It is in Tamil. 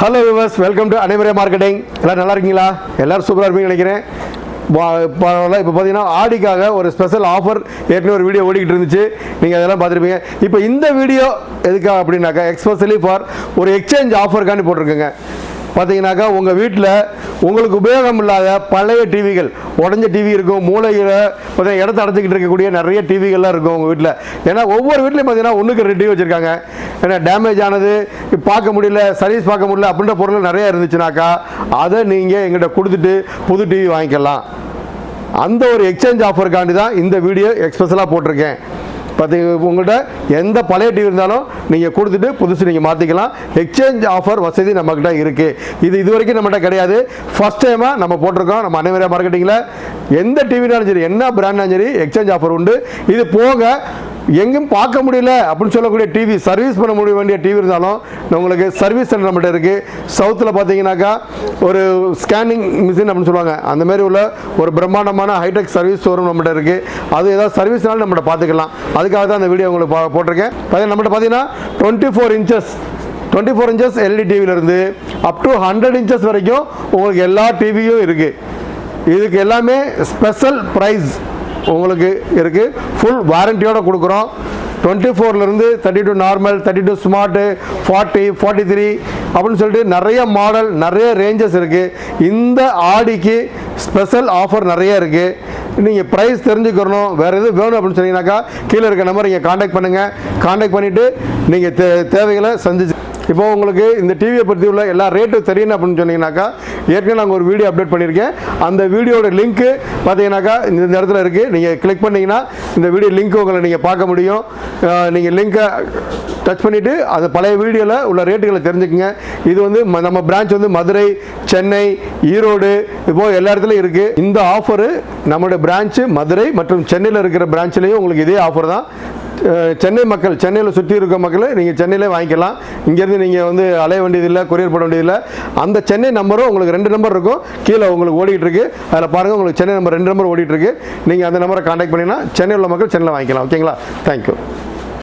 ஹலோ விவர்ஸ் வெல்கம் டு அனைவரே மார்க்கெட்டிங் எல்லோரும் நல்லா இருக்கீங்களா? எல்லாரும் சூப்பராக இருப்பீங்கன்னு நினைக்கிறேன். பரவாயில்ல. இப்போ பார்த்தீங்கன்னா ஆடிக்காக ஒரு ஸ்பெஷல் ஆஃபர் ஏற்கனவே ஒரு வீடியோ ஓடிக்கிட்டு இருந்துச்சு. நீங்கள் அதெல்லாம் பார்த்துருப்பீங்க. இப்போ இந்த வீடியோ எதுக்காக அப்படின்னாக்கா எக்ஸ்பெஷலி ஃபார் ஒரு எக்ஸ்சேஞ்ச் ஆஃபருக்காண்டி போட்டிருக்கேங்க. பார்த்தீங்கன்னாக்கா உங்கள் வீட்டில் உங்களுக்கு உபயோகம் இல்லாத பழைய டிவிகள் உடஞ்ச டிவி இருக்கும் மூளையில் பார்த்தீங்கன்னா இடத்த அடைச்சிக்கிட்டு இருக்கக்கூடிய நிறைய டிவிகள்லாம் இருக்கும் உங்கள் வீட்டில் ஏன்னா ஒவ்வொரு வீட்லையும் பார்த்தீங்கன்னா ஒன்றுக்கு ரெண்டு டிவி வச்சுருக்காங்க. ஏன்னா டேமேஜ் ஆனது பார்க்க முடியல சர்வீஸ் பார்க்க முடியல அப்படின்ற பொருள் நிறைய இருந்துச்சுனாக்கா அதை நீங்கள் எங்கிட்ட கொடுத்துட்டு புது டிவி வாங்கிக்கலாம். அந்த ஒரு எக்ஸ்சேஞ்ச் ஆஃபருக்காண்டி தான் இந்த வீடியோ எக்ஸ்பெஷலாக போட்டிருக்கேன். பார்த்தீங்க உங்கள்கிட்ட எந்த பழைய டிவி இருந்தாலும் நீங்கள் கொடுத்துட்டு புதுசு நீங்கள் மாற்றிக்கலாம் எக்ஸ்சேஞ்ச் ஆஃபர் வசதி நம்மக்கிட்ட இருக்குது இது இது வரைக்கும் நம்மகிட்ட கிடையாது. ஃபஸ்ட் டைமாக நம்ம போட்டிருக்கோம். நம்ம அனைவரே மார்க்கெட்டிங்கில் எந்த டிவினாலும் சரி என்ன பிராண்ட்னாலும் சரி எக்ஸ்சேஞ்ச் ஆஃபர் உண்டு. இது போக எங்கும் பார்க்க முடியல அப்படின்னு சொல்லக்கூடிய டிவி சர்வீஸ் பண்ண முடிய வேண்டிய டிவி இருந்தாலும் உங்களுக்கு சர்வீஸ் சென்டர் நம்மகிட்ட இருக்குது சவுத்தில் பார்த்தீங்கன்னாக்கா ஒரு ஸ்கேனிங் மிஷின் அப்படின்னு சொல்லுவாங்க. அந்த மாதிரி உள்ள ஒரு பிரம்மாண்டமான ஹைடெக் சர்வீஸ் ஷோரூம் நம்மகிட்ட இருக்குது அது ஏதாவது சர்வீஸ்னாலும் நம்மகிட்ட பார்த்துக்கலாம். அதுக்காக தான் அந்த வீடியோ உங்களுக்கு பா- போட்டிருக்கேன். பார்த்தீங்கன்னா நம்மகிட்ட பார்த்தீங்கன்னா twenty four inches twenty four inches LED டிவிலேருந்து up to hundred inches வரைக்கும் உங்களுக்கு எல்லா டிவியும் இருக்குது இதுக்கு எல்லாமே ஸ்பெஷல் ப்ரைஸ் உங்களுக்கு இருக்குது ஃபுல் வாரண்டியோடு கொடுக்குறோம். Twenty ஃபோர்லேருந்து thirty two normal thirty two smart forty forty three அப்படின்னு சொல்லிட்டு நிறைய மாடல் நிறைய ரேஞ்சஸ் இருக்குது இந்த ஆடிக்கு ஸ்பெஷல் ஆஃபர் நிறைய இருக்குது நீங்கள் ப்ரைஸ் தெரிஞ்சுக்கிறணும் வேறு எதுவும் வேணும் அப்படின்னு சொன்னீங்கன்னாக்கா கீழே இருக்க நம்பர் நீங்கள் காண்டாக்ட் பண்ணுங்கள் காண்டாக்ட் பண்ணிவிட்டு நீங்கள் தே தேவைகளை சந்திச்சு இப்போ உங்களுக்கு இந்த டிவியை பற்றி உள்ள எல்லா ரேட்டும் தெரியணும் அப்படின்னு சொன்னீங்கன்னாக்கா ஏற்கனவே நாங்கள் ஒரு வீடியோ அப்டேட் பண்ணியிருக்கேன். அந்த வீடியோட லிங்க்கு பார்த்தீங்கன்னாக்கா இந்த இந்த இடத்துல இருக்குது நீங்கள் கிளிக் பண்ணிங்கன்னா இந்த வீடியோ லிங்க் உங்களை நீங்கள் பார்க்க முடியும். நீங்கள் லிங்க்கை டச் பண்ணிவிட்டு அந்த பழைய வீடியோவில் உள்ள ரேட்டுகளை தெரிஞ்சுக்கங்க. இது வந்து ம- நம்ம பிரான்ச் வந்து மதுரை சென்னை ஈரோடு இப்போ எல்லா இடத்துலையும் இருக்குது இந்த ஆஃபரு நம்மளுடைய பிரான்ச்சு மதுரை மற்றும் சென்னையில் இருக்கிற பிரான்ச்லேயும் உங்களுக்கு இதே ஆஃபர் தான். சென்னை மக்கள் சென்னையில் சுற்றி இருக்க மக்கள் நீங்கள் சென்னையிலே வாங்கிக்கலாம். இங்கேருந்து நீங்கள் வந்து அலைய வேண்டியதில்லை கொரியர் பண்ண வேண்டியதில்லை. அந்த சென்னை நம்பரும் உங்களுக்கு ரெண்டு நம்பர் இருக்கும். கீழே உங்களுக்கு ஓடிட்டு இருக்கு. அதில் பாருங்கள் உங்களுக்கு சென்னை நம்பர் ரெண்டு நம்பர் ஓடிட்டு இருக்கு. நீங்கள் அந்த நம்பரை காண்டாக்ட் பண்ணிங்கன்னா சென்னையில் உள்ள மக்கள் சென்னையில் வாங்கிக்கலாம். ஓகேங்களா? தேங்க்யூ